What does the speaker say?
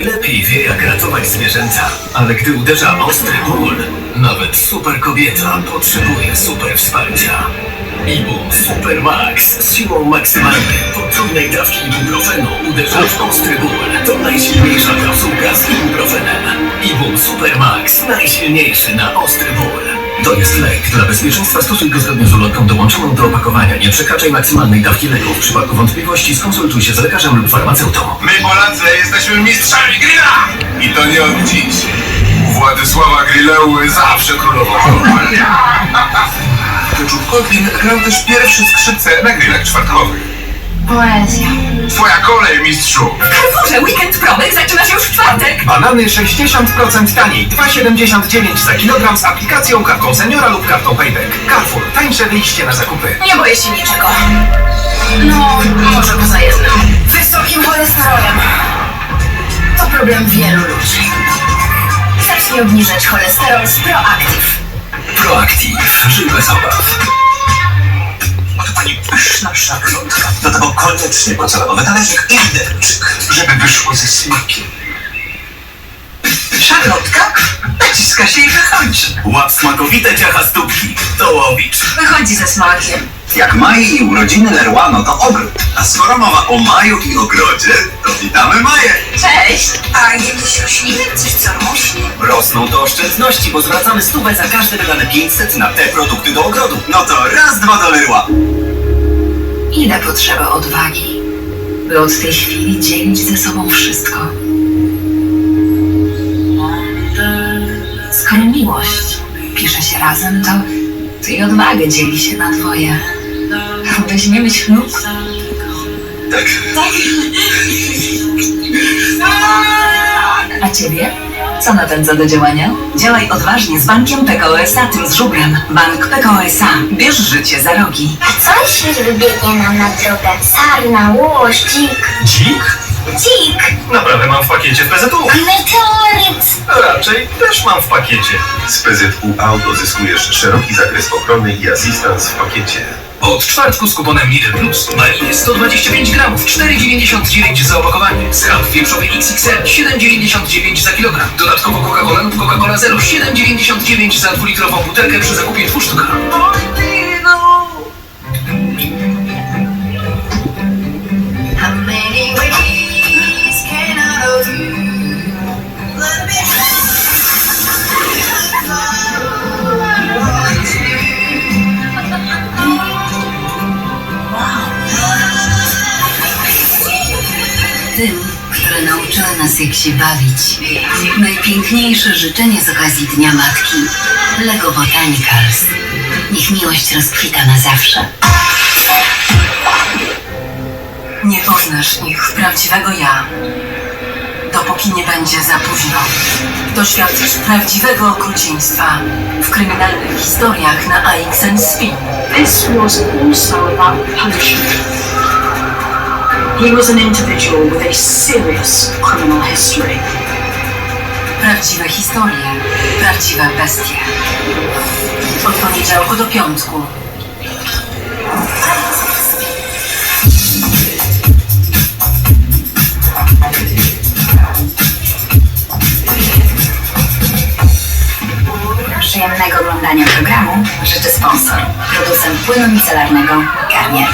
Lepiej wie jak ratować zwierzęta, ale gdy uderza ostry ból, nawet super kobieta potrzebuje super wsparcia. Ibum Super Max z siłą maksymalną potrójnej dawki ibuprofenu uderza w ostry ból. To najsilniejsza kapsułka z ibuprofenem. Ibum Super Max najsilniejszy na ostry ból. To jest lek. Dla bezpieczeństwa stosuj go zgodnie z ulotką dołączoną do opakowania. Nie przekraczaj maksymalnej dawki leku. W przypadku wątpliwości skonsultuj się z lekarzem lub farmaceutą. My Polacy jesteśmy mistrzami grilla! I to nie od dziś. Władysława Grilleuły zawsze królował. Keczup Kolbin grał też pierwsze skrzypce na grillach czwartkowych. Poezja. Twoja kolej, mistrzu! Carrefourze weekend promek czwartek. Banany 60% taniej, 2,79 za kilogram z aplikacją, kartą seniora lub kartą payback. Carrefour, tańsze wyjście na zakupy. Nie boję się niczego. No, może poza jednym. Wysokim cholesterolem. To problem wielu ludzi. Zacznij obniżać cholesterol z Proactive. Proactive. Obaw. Oto pani pyszna szarlotka. Do tego koniecznie pocelowy talerzyk i widelczyk, żeby wyszło ze smakiem. Szarlotka? Naciska się i wychodzi. Łap smakowite ciacha stópki. Dołowicz. Wychodzi ze smakiem. Jak maj i urodziny Lerła, no to ogród. A skoro mowa o maju i ogrodzie, to witamy Maję. Cześć. A jakiś rośliny? Coś co rośnie? Rosną to oszczędności, bo zwracamy stówę za każde wydane 500 na te produkty do ogrodu. No to raz, dwa do Lerła. Ile potrzeba odwagi, by od tej chwili dzielić ze sobą wszystko? Miłość pisze się razem, to, to i odwagę dzieli się na dwoje. Weźmiemy ślub? Tak. A ciebie? Co napędza do działania? Działaj odważnie z bankiem PKO SA, tym z żubrem. Bank PKO SA. Bierz życie za rogi. Co jeśli wybiegnie nam na drogę sarna, łoś, dzik? Dzik? Dzik! Mam w pakiecie z PZU. Meteoryt! Raczej też mam w pakiecie. Z PZU Auto zyskujesz szeroki zakres ochrony i asystans w pakiecie. Od czwartku z kuponem Lidl Plus. Maliny 125 gramów, 4,99 za opakowanie. Schab wieprzowy XXL 7,99 za kilogram. Dodatkowo Coca-Cola lub Coca-Cola Zero 7,99 za dwulitrową butelkę przy zakupie dwóch sztuk. Tym, które nauczyły nas jak się bawić. Najpiękniejsze życzenie z okazji Dnia Matki. Lego Botanicals. Niech miłość rozkwita na zawsze. Nie poznasz ich prawdziwego ja, dopóki nie będzie za późno. Doświadczysz prawdziwego okrucieństwa w kryminalnych historiach na AXN Spin. This was also about punishment. He was an individual with a serious criminal history. Prawdziwe historie, prawdziwe bestie. Od poniedziałku do piątku. Przyjemnego oglądania programu życzy sponsor, producent płynu micelarnego Garnier.